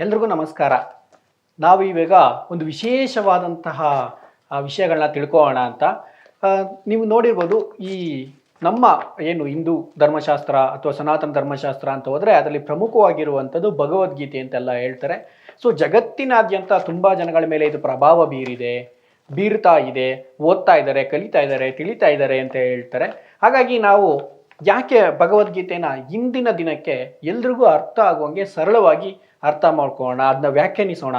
ಎಲ್ರಿಗೂ ನಮಸ್ಕಾರ. ನಾವು ಇವಾಗ ಒಂದು ವಿಶೇಷವಾದಂತಹ ವಿಷಯಗಳನ್ನ ತಿಳ್ಕೊಳ್ಳೋಣ ಅಂತ. ನೀವು ನೋಡಿರ್ಬೋದು ಈ ನಮ್ಮ ಏನು ಹಿಂದೂ ಧರ್ಮಶಾಸ್ತ್ರ ಅಥವಾ ಸನಾತನ ಧರ್ಮಶಾಸ್ತ್ರ ಅಂತ ಹೋದರೆ ಅದರಲ್ಲಿ ಪ್ರಮುಖವಾಗಿರುವಂಥದ್ದು ಭಗವದ್ಗೀತೆ ಅಂತೆಲ್ಲ ಹೇಳ್ತಾರೆ. ಸೊ, ಜಗತ್ತಿನಾದ್ಯಂತ ತುಂಬ ಜನಗಳ ಮೇಲೆ ಇದು ಪ್ರಭಾವ ಬೀರಿದೆ, ಬೀರ್ತಾ ಇದೆ, ಓದ್ತಾ ಇದ್ದಾರೆ, ಕಲಿತಾ ಇದ್ದಾರೆ, ತಿಳಿತಾ ಇದ್ದಾರೆ ಅಂತ ಹೇಳ್ತಾರೆ. ಹಾಗಾಗಿ ನಾವು ಯಾಕೆ ಭಗವದ್ಗೀತೆನ ಇಂದಿನ ದಿನಕ್ಕೆ ಎಲ್ರಿಗೂ ಅರ್ಥ ಆಗುವಂಗೆ ಸರಳವಾಗಿ ಅರ್ಥ ಮಾಡ್ಕೊಳ್ಳೋಣ ಅದನ್ನ ವ್ಯಾಖ್ಯಾನಿಸೋಣ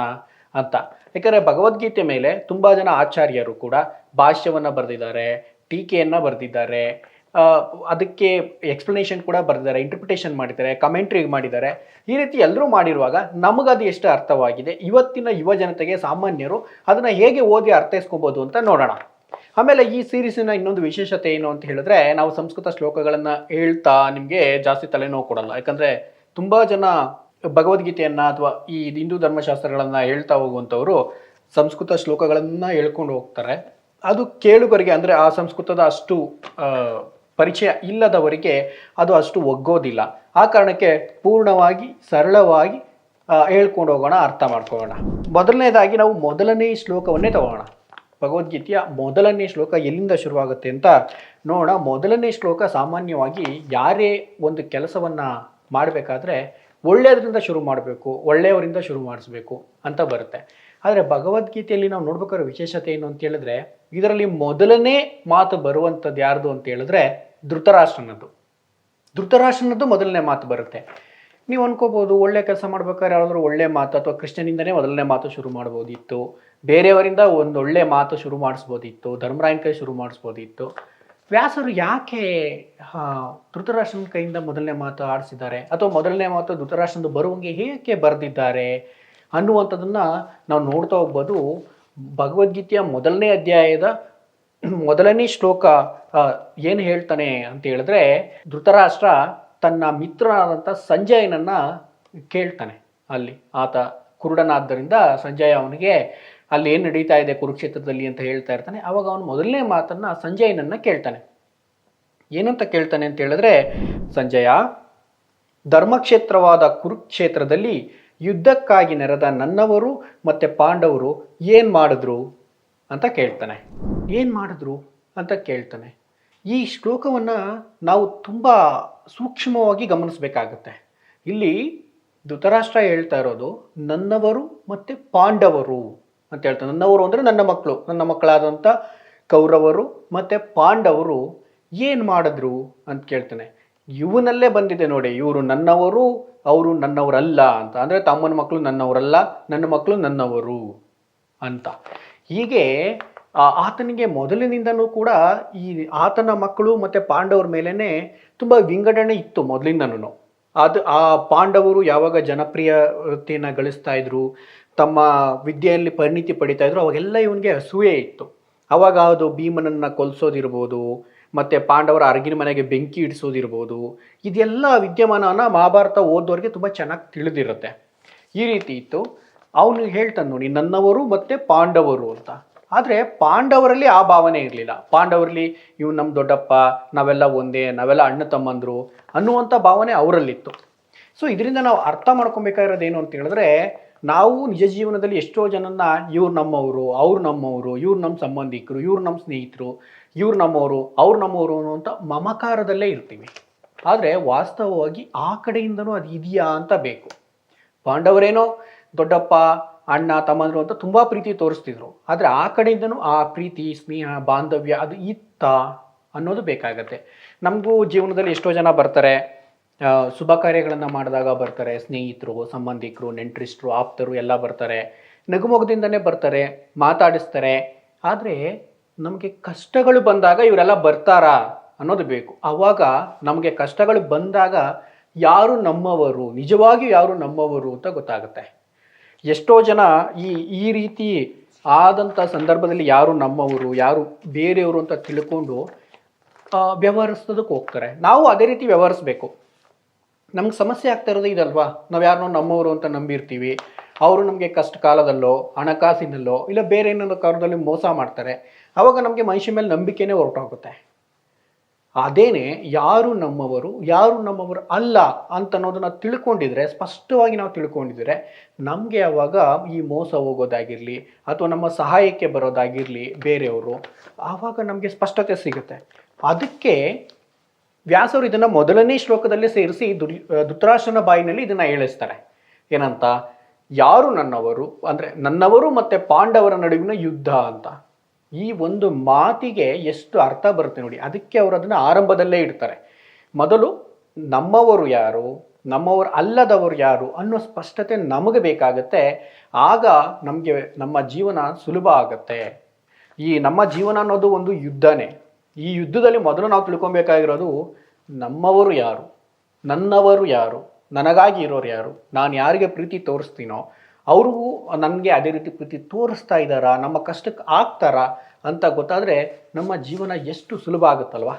ಅಂತ. ಯಾಕಂದರೆ ಭಗವದ್ಗೀತೆ ಮೇಲೆ ತುಂಬ ಜನ ಆಚಾರ್ಯರು ಕೂಡ ಭಾಷ್ಯವನ್ನು ಬರೆದಿದ್ದಾರೆ, ಟೀಕೆಯನ್ನು ಬರೆದಿದ್ದಾರೆ ಅದಕ್ಕೆ ಎಕ್ಸ್ಪ್ಲನೇಷನ್ ಕೂಡ ಬರೆದಿದ್ದಾರೆ ಇಂಟರ್ಪ್ರಿಟೇಷನ್ ಮಾಡಿದ್ದಾರೆ ಕಮೆಂಟ್ರಿ ಮಾಡಿದ್ದಾರೆ. ಈ ರೀತಿ ಎಲ್ಲರೂ ಮಾಡಿರುವಾಗ ನಮಗದು ಎಷ್ಟು ಅರ್ಥವಾಗಿದೆ, ಇವತ್ತಿನ ಯುವ ಜನತೆಗೆ ಸಾಮಾನ್ಯರು ಅದನ್ನು ಹೇಗೆ ಓದಿ ಅರ್ಥೈಸ್ಕೊಬೋದು ಅಂತ ನೋಡೋಣ. ಆಮೇಲೆ ಈ ಸೀರೀಸಿನ ಇನ್ನೊಂದು ವಿಶೇಷತೆ ಏನು ಅಂತ ಹೇಳಿದ್ರೆ, ನಾವು ಸಂಸ್ಕೃತ ಶ್ಲೋಕಗಳನ್ನು ಹೇಳ್ತಾ ನಿಮಗೆ ಜಾಸ್ತಿ ತಲೆನೋವು ಕೊಡಲ್ಲ. ಯಾಕಂದರೆ ತುಂಬ ಜನ ಭಗವದ್ಗೀತೆಯನ್ನು ಅಥವಾ ಈ ಹಿಂದೂ ಧರ್ಮಶಾಸ್ತ್ರಗಳನ್ನು ಹೇಳ್ತಾ ಹೋಗುವಂಥವರು ಸಂಸ್ಕೃತ ಶ್ಲೋಕಗಳನ್ನು ಹೇಳ್ಕೊಂಡು ಹೋಗ್ತಾರೆ. ಅದು ಕೇಳುಗರಿಗೆ ಅಂದರೆ ಆ ಸಂಸ್ಕೃತದ ಅಷ್ಟು ಪರಿಚಯ ಇಲ್ಲದವರಿಗೆ ಅದು ಅಷ್ಟು ಒಗ್ಗೋದಿಲ್ಲ. ಆ ಕಾರಣಕ್ಕೆ ಪೂರ್ಣವಾಗಿ, ಸರಳವಾಗಿ ಹೇಳ್ಕೊಂಡು ಹೋಗೋಣ, ಅರ್ಥ ಮಾಡ್ಕೊಳ್ಳೋಣ. ಮೊದಲನೇದಾಗಿ ನಾವು ಮೊದಲನೇ ಶ್ಲೋಕವನ್ನೇ ತಗೋಣ. ಭಗವದ್ಗೀತೆಯ ಮೊದಲನೇ ಶ್ಲೋಕ ಎಲ್ಲಿಂದ ಶುರುವಾಗುತ್ತೆ ಅಂತ ನೋಡೋಣ. ಮೊದಲನೇ ಶ್ಲೋಕ ಸಾಮಾನ್ಯವಾಗಿ ಯಾರೇ ಒಂದು ಕೆಲಸವನ್ನು ಮಾಡಬೇಕಾದ್ರೆ ಒಳ್ಳೆಯದರಿಂದ ಶುರು ಮಾಡಬೇಕು, ಒಳ್ಳೆಯವರಿಂದ ಶುರು ಮಾಡಿಸ್ಬೇಕು ಅಂತ ಬರುತ್ತೆ. ಆದರೆ ಭಗವದ್ಗೀತೆಯಲ್ಲಿ ನಾವು ನೋಡ್ಬೇಕಾದ್ರೆ ವಿಶೇಷತೆ ಏನು ಅಂತ ಹೇಳಿದ್ರೆ, ಇದರಲ್ಲಿ ಮೊದಲನೇ ಮಾತು ಬರುವಂಥದ್ದು ಯಾರ್ದು ಅಂತ ಹೇಳಿದ್ರೆ ಧೃತರಾಷ್ಟ್ರನದ್ದು. ಧೃತರಾಷ್ಟ್ರನದ್ದು ಮೊದಲನೇ ಮಾತು ಬರುತ್ತೆ. ನೀವು ಅನ್ಕೋಬೋದು ಒಳ್ಳೆ ಕೆಲಸ ಮಾಡ್ಬೇಕಾದ್ರೆ ಯಾರಾದರೂ ಒಳ್ಳೆ ಮಾತು ಅಥವಾ ಕೃಷ್ಣನಿಂದನೇ ಮೊದಲನೇ ಮಾತು ಶುರು ಮಾಡ್ಬೋದಿತ್ತು. ಬೇರೆಯವರಿಂದ ಒಂದು ಒಳ್ಳೆ ಮಾತು ಶುರು ಮಾಡಿಸ್ಬೋದಿತ್ತು ಧರ್ಮರಾಯನ ಕೈ ಶುರು ಮಾಡಿಸ್ಬೋದಿತ್ತು. ವ್ಯಾಸರು ಯಾಕೆ ಧೃತರಾಷ್ಟ್ರನ ಕೈಯಿಂದ ಮೊದಲನೇ ಮಾತು ಆಡಿಸಿದ್ದಾರೆ? ಅಥವಾ ಮೊದಲನೇ ಮಾತು ಧೃತರಾಷ್ಟ್ರನದು ಬರುವಂಗೆ ಏಕೆ ಬರೆದಿದ್ದಾರೆ ಅನ್ನುವಂಥದ್ದನ್ನು ನಾವು ನೋಡ್ತಾ ಹೋಗ್ಬೋದು. ಭಗವದ್ಗೀತೆಯ ಮೊದಲನೇ ಅಧ್ಯಾಯದ ಮೊದಲನೇ ಶ್ಲೋಕ ಏನು ಹೇಳ್ತಾನೆ ಅಂತ ಹೇಳಿದ್ರೆ, ಧೃತರಾಷ್ಟ್ರ ತನ್ನ ಮಿತ್ರನಾದಂಥ ಸಂಜಯನನ್ನು ಕೇಳ್ತಾನೆ ಅಲ್ಲಿ. ಆತ ಕುರುಡನಾದ್ದರಿಂದ ಸಂಜಯ ಅವನಿಗೆ ಅಲ್ಲಿ ಏನು ನಡೀತಾ ಇದೆ ಕುರುಕ್ಷೇತ್ರದಲ್ಲಿ ಅಂತ ಹೇಳ್ತಾ ಇರ್ತಾನೆ. ಅವಾಗ ಅವನು ಮೊದಲನೇ ಮಾತನ್ನ ಸಂಜಯನನ್ನ ಕೇಳ್ತಾನೆ. ಏನಂತ ಕೇಳ್ತಾನೆ ಅಂತ ಹೇಳಿದ್ರೆ, ಸಂಜಯ, ಧರ್ಮಕ್ಷೇತ್ರವಾದ ಕುರುಕ್ಷೇತ್ರದಲ್ಲಿ ಯುದ್ಧಕ್ಕಾಗಿ ನೆರೆದ ನನ್ನವರು ಮತ್ತು ಪಾಂಡವರು ಏನು ಮಾಡಿದ್ರು ಅಂತ ಕೇಳ್ತಾನೆ. ಏನು ಮಾಡಿದ್ರು ಅಂತ ಕೇಳ್ತಾನೆ. ಈ ಶ್ಲೋಕವನ್ನು ನಾವು ತುಂಬ ಸೂಕ್ಷ್ಮವಾಗಿ ಗಮನಿಸಬೇಕಾಗತ್ತೆ. ಇಲ್ಲಿ ಧೃತರಾಷ್ಟ್ರ ಹೇಳ್ತಾ ಇರೋದು, ನನ್ನವರು ಮತ್ತು ಪಾಂಡವರು. ಅಂತ ಹೇಳ್ತಾನೆ. ನನ್ನವರು ಅಂದರೆ ನನ್ನ ಮಕ್ಕಳು, ನನ್ನ ಮಕ್ಕಳಾದಂಥ ಕೌರವರು ಮತ್ತು ಪಾಂಡವರು ಏನು ಮಾಡಿದ್ರು ಅಂತ ಕೇಳ್ತಾನೆ. ಇವನಲ್ಲೇ ಬಂದಿದೆ ನೋಡಿ, ಇವರು ನನ್ನವರು, ಅವರು ನನ್ನವರಲ್ಲ ಅಂತ. ಅಂದರೆ ತಮ್ಮನ ಮಕ್ಕಳು ನನ್ನವರಲ್ಲ, ನನ್ನ ಮಕ್ಕಳು ನನ್ನವರು ಅಂತ. ಹೀಗೆ ಆತನಿಗೆ ಮೊದಲಿನಿಂದನೂ ಕೂಡ ಈ ಆತನ ಮಕ್ಕಳು ಮತ್ತು ಪಾಂಡವರ ಮೇಲೇ ತುಂಬ ವಿಂಗಡಣೆ ಇತ್ತು ಮೊದಲಿಂದನೂ ಅದು ಆ ಪಾಂಡವರು ಯಾವಾಗ ಜನಪ್ರಿಯ ಜನಪ್ರಿಯತೆಯನ್ನು ಗಳಿಸ್ತಾ ಇದ್ರು, ತಮ್ಮ ವಿದ್ಯೆಯಲ್ಲಿ ಪರಿಣಿತಿ ಪಡಿತಾ ಇದ್ರು, ಅವಾಗೆಲ್ಲ ಇವನಿಗೆ ಅಸೂಯೆ ಇತ್ತು. ಅವಾಗ ಅದು ಭೀಮನನ್ನ ಕೊಲ್ಸೋದಿರ್ಬೋದು, ಮತ್ತು ಪಾಂಡವರ ಅರಗಿನ ಮನೆಗೆ ಬೆಂಕಿ ಇಡಿಸೋದಿರ್ಬೋದು, ಇದೆಲ್ಲ ವಿದ್ಯಮಾನನ ಮಹಾಭಾರತ ಓದೋರಿಗೆ ತುಂಬ ಚೆನ್ನಾಗಿ ತಿಳಿದಿರುತ್ತೆ. ಈ ರೀತಿ ಇತ್ತು. ಅವನು ಹೇಳ್ತಾನೆ ನೋಡಿ, ನನ್ನವರು ಮತ್ತು ಪಾಂಡವರು ಅಂತ. ಆದರೆ ಪಾಂಡವರಲ್ಲಿ ಆ ಭಾವನೆ ಇರಲಿಲ್ಲ. ಪಾಂಡವರಲ್ಲಿ ಇವ್ ನಮ್ಮ ದೊಡ್ಡಪ್ಪ, ನಾವೆಲ್ಲ ಒಂದೇ, ನಾವೆಲ್ಲ ಅಣ್ಣ ತಮ್ಮಂದರು ಅನ್ನುವಂಥ ಭಾವನೆ ಅವರಲ್ಲಿತ್ತು. ಸೊ ಇದರಿಂದ ನಾವು ಅರ್ಥ ಮಾಡ್ಕೊಬೇಕಾಗಿರೋದು ಏನು ಅಂತ ಹೇಳಿದ್ರೆ, ನಾವು ನಿಜ ಜೀವನದಲ್ಲಿ ಎಷ್ಟೋ ಜನನ್ನ ಇವ್ರು ನಮ್ಮವರು, ಅವ್ರು ನಮ್ಮವರು, ಇವ್ರು ನಮ್ಮ ಸಂಬಂಧಿಕರು, ಇವ್ರು ನಮ್ಮ ಸ್ನೇಹಿತರು, ಇವ್ರು ನಮ್ಮವರು, ಅವ್ರು ನಮ್ಮವರು ಅನ್ನುವಂಥ ಮಮಕಾರದಲ್ಲೇ ಇರ್ತೀವಿ. ಆದರೆ ವಾಸ್ತವವಾಗಿ ಆ ಕಡೆಯಿಂದನೂ ಅದು ಇದೆಯಾ ಅಂತ ಬೇಕು. ಪಾಂಡವರೇನೋ, ದೊಡ್ಡಪ್ಪ ಅಣ್ಣ, ತಮ್ಮಂದ್ರು ಅಂತ ತುಂಬ ಪ್ರೀತಿ ತೋರಿಸ್ತಿದ್ರು. ಆದರೆ ಆ ಕಡೆಯಿಂದನೂ ಆ ಪ್ರೀತಿ, ಸ್ನೇಹ, ಬಾಂಧವ್ಯ ಅದು ಇತ್ತ ಅನ್ನೋದು ಬೇಕಾಗತ್ತೆ. ನಮಗೂ ಜೀವನದಲ್ಲಿ ಎಷ್ಟೋ ಜನ ಬರ್ತಾರೆ. ಶುಭ ಕಾರ್ಯಗಳನ್ನು ಮಾಡಿದಾಗ ಬರ್ತಾರೆ. ಸ್ನೇಹಿತರು, ಸಂಬಂಧಿಕರು ನೆಂಟರಿಷ್ಟರು ಆಪ್ತರು ಎಲ್ಲ ಬರ್ತಾರೆ. ನಗುಮೊಗದಿಂದನೇ ಬರ್ತಾರೆ, ಮಾತಾಡಿಸ್ತಾರೆ. ಆದರೆ ನಮಗೆ ಕಷ್ಟಗಳು ಬಂದಾಗ ಇವರೆಲ್ಲ ಬರ್ತಾರಾ ಅನ್ನೋದು ಬೇಕು. ಆವಾಗ ನಮಗೆ ಕಷ್ಟಗಳು ಬಂದಾಗ ಯಾರು ನಮ್ಮವರು, ನಿಜವಾಗಿಯೂ ಯಾರು ನಮ್ಮವರು ಅಂತ ಗೊತ್ತಾಗುತ್ತೆ. ಎಷ್ಟೋ ಜನ ಈ ಈ ರೀತಿ ಆದಂಥ ಸಂದರ್ಭದಲ್ಲಿ ಯಾರು ನಮ್ಮವರು, ಯಾರು ಬೇರೆಯವರು ಅಂತ ತಿಳ್ಕೊಂಡು ವ್ಯವಹರಿಸೋದಕ್ಕೆ ಹೋಗ್ತಾರೆ. ನಾವು ಅದೇ ರೀತಿ ವ್ಯವಹರಿಸ್ಬೇಕು. ನಮ್ಗೆ ಸಮಸ್ಯೆ ಆಗ್ತಾ ಇರೋದು ಇದಲ್ವಾ? ನಾವು ಯಾರನ್ನೋ ನಮ್ಮವರು ಅಂತ ನಂಬಿರ್ತೀವಿ. ಅವರು ನಮಗೆ ಕಷ್ಟ ಕಾಲದಲ್ಲೋ, ಹಣಕಾಸಿನಲ್ಲೋ, ಇಲ್ಲ ಬೇರೆ ಏನಾದ್ರು ಕಾರಣದಲ್ಲಿ ಮೋಸ ಮಾಡ್ತಾರೆ. ಆವಾಗ ನಮಗೆ ಮನುಷ್ಯ ಮೇಲೆ ನಂಬಿಕೆನೇ ಹೊರಟೋಗುತ್ತೆ. ಅದೇನೆ ಯಾರು ನಮ್ಮವರು ಯಾರು ನಮ್ಮವರು ಅಲ್ಲ ಅಂತ ಅನ್ನೋದನ್ನ ತಿಳ್ಕೊಂಡಿದ್ರೆ, ಸ್ಪಷ್ಟವಾಗಿ ನಾವು ತಿಳ್ಕೊಂಡಿದ್ರೆ ನಮಗೆ ಆವಾಗ ಈ ಮೋಸ ಹೋಗೋದಾಗಿರಲಿ ಅಥವಾ ನಮ್ಮ ಸಹಾಯಕ್ಕೆ ಬರೋದಾಗಿರಲಿ ಬೇರೆಯವರು ಆವಾಗ ನಮಗೆ ಸ್ಪಷ್ಟತೆ ಸಿಗುತ್ತೆ. ಅದಕ್ಕೆ ವ್ಯಾಸರು ಇದನ್ನ ಮೊದಲನೇ ಶ್ಲೋಕದಲ್ಲಿ ಸೇರಿಸಿ ದುರ್ ಬಾಯಿನಲ್ಲಿ ಇದನ್ನ ಹೇಳಿಸ್ತಾರೆ. ಏನಂತ? ಯಾರು ನನ್ನವರು? ಅಂದ್ರೆ ನನ್ನವರು ಮತ್ತೆ ಪಾಂಡವರ ನಡುವಿನ ಯುದ್ಧ ಅಂತ. ಈ ಒಂದು ಮಾತಿಗೆ ಎಷ್ಟು ಅರ್ಥ ಬರುತ್ತೆ ನೋಡಿ. ಅದಕ್ಕೆ ಅವರು ಅದನ್ನು ಆರಂಭದಲ್ಲೇ ಇಡ್ತಾರೆ. ಮೊದಲು ನಮ್ಮವರು ಯಾರು, ನಮ್ಮವರು ಅಲ್ಲದವರು ಯಾರು ಅನ್ನೋ ಸ್ಪಷ್ಟತೆ ನಮಗೆ ಬೇಕಾಗತ್ತೆ. ಆಗ ನಮಗೆ ನಮ್ಮ ಜೀವನ ಸುಲಭ ಆಗತ್ತೆ. ಈ ನಮ್ಮ ಜೀವನ ಅನ್ನೋದು ಒಂದು ಯುದ್ಧನೇ. ಈ ಯುದ್ಧದಲ್ಲಿ ಮೊದಲು ನಾವು ತಿಳ್ಕೊಬೇಕಾಗಿರೋದು ನಮ್ಮವರು ಯಾರು, ನನ್ನವರು ಯಾರು, ನನಗಾಗಿ ಇರೋರು ಯಾರು, ನಾನು ಯಾರಿಗೆ ಪ್ರೀತಿ ತೋರಿಸ್ತೀನೋ ಅವ್ರಿಗೂ ನಮಗೆ ಅದೇ ರೀತಿ ಪ್ರೀತಿ ತೋರಿಸ್ತಾ ಇದ್ದಾರಾ, ನಮ್ಮ ಕಷ್ಟಕ್ಕೆ ಆಗ್ತಾರಾ ಅಂತ ಗೊತ್ತಾದರೆ ನಮ್ಮ ಜೀವನ ಎಷ್ಟು ಸುಲಭ ಆಗುತ್ತಲ್ವ?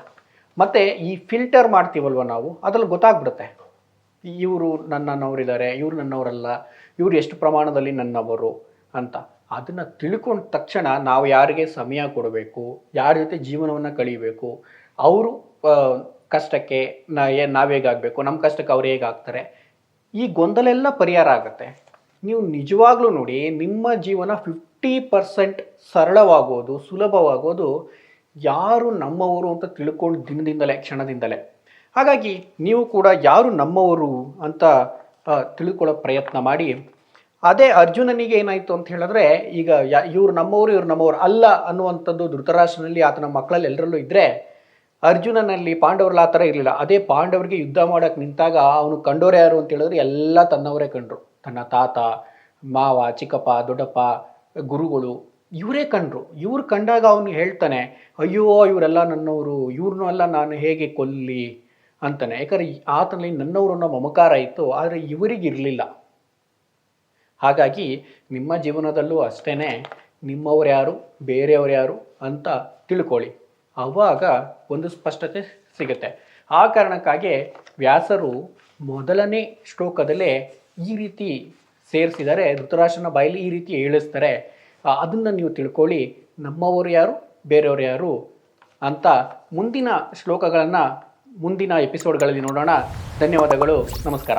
ಮತ್ತು ಈ ಫಿಲ್ಟರ್ ಮಾಡ್ತೀವಲ್ವ ನಾವು? ಅದ್ರಲ್ಲಿ ಗೊತ್ತಾಗ್ಬಿಡುತ್ತೆ. ಇವರು ನನ್ನವರಿದ್ದಾರೆ ಇವರು ನನ್ನವರಲ್ಲ, ಇವರು ಎಷ್ಟು ಪ್ರಮಾಣದಲ್ಲಿ ನನ್ನವರು ಅಂತ. ಅದನ್ನು ತಿಳ್ಕೊಂಡ ತಕ್ಷಣ ನಾವು ಯಾರಿಗೆ ಸಮಯ ಕೊಡಬೇಕು, ಯಾರ ಜೊತೆ ಜೀವನವನ್ನು ಕಳೀಬೇಕು, ಅವರು ಕಷ್ಟಕ್ಕೆ ನಾ ಏನು ನಾವು ಹೇಗಾಗಬೇಕು ನಮ್ಮ ಕಷ್ಟಕ್ಕೆ ಅವ್ರು ಹೇಗಾಗ್ತಾರೆ, ಈ ಗೊಂದಲ ಎಲ್ಲ ಪರಿಹಾರ ಆಗುತ್ತೆ. ನೀವು ನಿಜವಾಗ್ಲೂ ನೋಡಿ, ನಿಮ್ಮ ಜೀವನ ಫಿಫ್ಟಿ ಪರ್ಸೆಂಟ್ ಸರಳವಾಗೋದು, ಸುಲಭವಾಗೋದು ಯಾರು ನಮ್ಮವರು ಅಂತ ತಿಳ್ಕೊಂಡು ದಿನದಿಂದಲೇ, ಕ್ಷಣದಿಂದಲೇ. ಹಾಗಾಗಿ ನೀವು ಕೂಡ ಯಾರು ನಮ್ಮವರು ಅಂತ ತಿಳ್ಕೊಳ್ಳೋ ಪ್ರಯತ್ನ ಮಾಡಿ. ಅದೇ ಅರ್ಜುನನಿಗೆ ಏನಾಯಿತು ಅಂತ ಹೇಳಿದ್ರೆ, ಈಗ ಇವ್ರು ನಮ್ಮವರು, ಇವರು ನಮ್ಮವರು ಅಲ್ಲ ಅನ್ನುವಂಥದ್ದು ಧೃತರಾಷ್ಟ್ರನಲ್ಲಿ ಆತನ ಮಕ್ಕಳಲ್ಲಿ ಎಲ್ಲರಲ್ಲೂ ಇದ್ದರೆ ಅರ್ಜುನನಲ್ಲಿ ಪಾಂಡವರಲ್ಲಿ ಆ ಥರ ಇರಲಿಲ್ಲ. ಅದೇ ಪಾಂಡವರಿಗೆ ಯುದ್ಧ ಮಾಡೋಕ್ಕೆ ನಿಂತಾಗ ಅವನು ಕಂಡೋರು ಯಾರು ಅಂತ ಹೇಳಿದ್ರೆ ಎಲ್ಲ ತನ್ನವರೇ ಕಂಡ್ರು. ತನ್ನ ತಾತ, ಮಾವ, ಚಿಕ್ಕಪ್ಪ, ದೊಡ್ಡಪ್ಪ, ಗುರುಗಳು ಇವರೇ ಕಂಡ್ರು. ಇವ್ರು ಕಂಡಾಗ ಅವನು ಹೇಳ್ತಾನೆ, ಅಯ್ಯೋ, ಇವರೆಲ್ಲ ನನ್ನವರು, ಇವ್ರನ್ನೂ ಅಲ್ಲ ನಾನು ಹೇಗೆ ಕೊಲ್ಲಿ? ಅಂತಾನೆ. ಯಾಕಂದರೆ ಆತನಲ್ಲಿ ನನ್ನವರು ಅನ್ನೋ ಮಮಕಾರ ಇತ್ತು, ಆದರೆ ಇವರಿಗಿರಲಿಲ್ಲ ಹಾಗಾಗಿ ನಿಮ್ಮ ಜೀವನದಲ್ಲೂ ಅಷ್ಟೇ ನಿಮ್ಮವ್ರು ಯಾರು, ಬೇರೆಯವ್ರು ಯಾರು ಅಂತ ತಿಳ್ಕೊಳ್ಳಿ. ಆವಾಗ ಒಂದು ಸ್ಪಷ್ಟತೆ ಸಿಗುತ್ತೆ. ಆ ಕಾರಣಕ್ಕಾಗಿ ವ್ಯಾಸರು ಮೊದಲನೇ ಶ್ಲೋಕದಲ್ಲೇ ಈ ರೀತಿ ಸೇರಿಸಿದರೆ ಧೃತರಾಷ್ಟ್ರನ ಬಾಯಲ್ಲಿ ಈ ರೀತಿ ಹೇಳಿಸ್ತಾರೆ. ಅದನ್ನು ನೀವು ತಿಳ್ಕೊಳ್ಳಿ. ನಮ್ಮವರು ಯಾರು? ಬೇರೆಯವರು ಯಾರು? ಅಂತ ಮುಂದಿನ ಶ್ಲೋಕಗಳನ್ನು ಮುಂದಿನ ಎಪಿಸೋಡ್ಗಳಲ್ಲಿ ನೋಡೋಣ. ಧನ್ಯವಾದಗಳು. ನಮಸ್ಕಾರ.